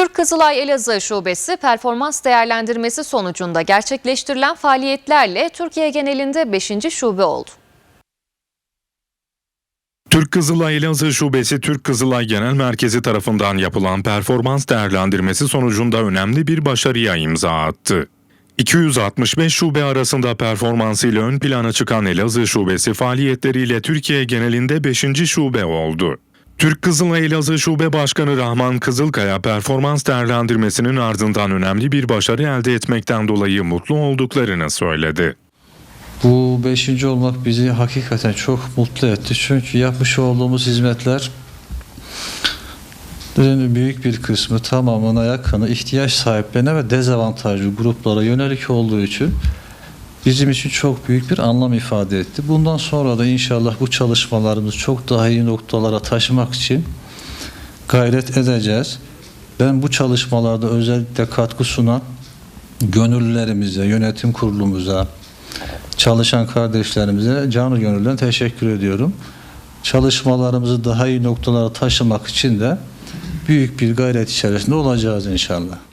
Türk Kızılay Elazığ Şubesi performans değerlendirmesi sonucunda gerçekleştirilen faaliyetlerle Türkiye genelinde 5. şube oldu. Türk Kızılay Elazığ Şubesi Türk Kızılay Genel Merkezi tarafından yapılan performans değerlendirmesi sonucunda önemli bir başarıya imza attı. 265 şube arasında performansıyla ön plana çıkan Elazığ Şubesi faaliyetleriyle Türkiye genelinde 5. şube oldu. Türk Kızılay Elazığ Şube Başkanı Rahman Kızılkaya performans değerlendirmesinin ardından önemli bir başarı elde etmekten dolayı mutlu olduklarını söyledi. Bu beşinci olmak bizi hakikaten çok mutlu etti. Çünkü yapmış olduğumuz hizmetler büyük bir kısmı tamamına yakını ihtiyaç sahiplerine ve dezavantajlı gruplara yönelik olduğu için bizim için çok büyük bir anlam ifade etti. Bundan sonra da inşallah bu çalışmalarımızı çok daha iyi noktalara taşımak için gayret edeceğiz. Ben bu çalışmalarda özellikle katkı sunan gönüllülerimize, yönetim kurulumuza, çalışan kardeşlerimize canı gönülden teşekkür ediyorum. Çalışmalarımızı daha iyi noktalara taşımak için de büyük bir gayret içerisinde olacağız inşallah.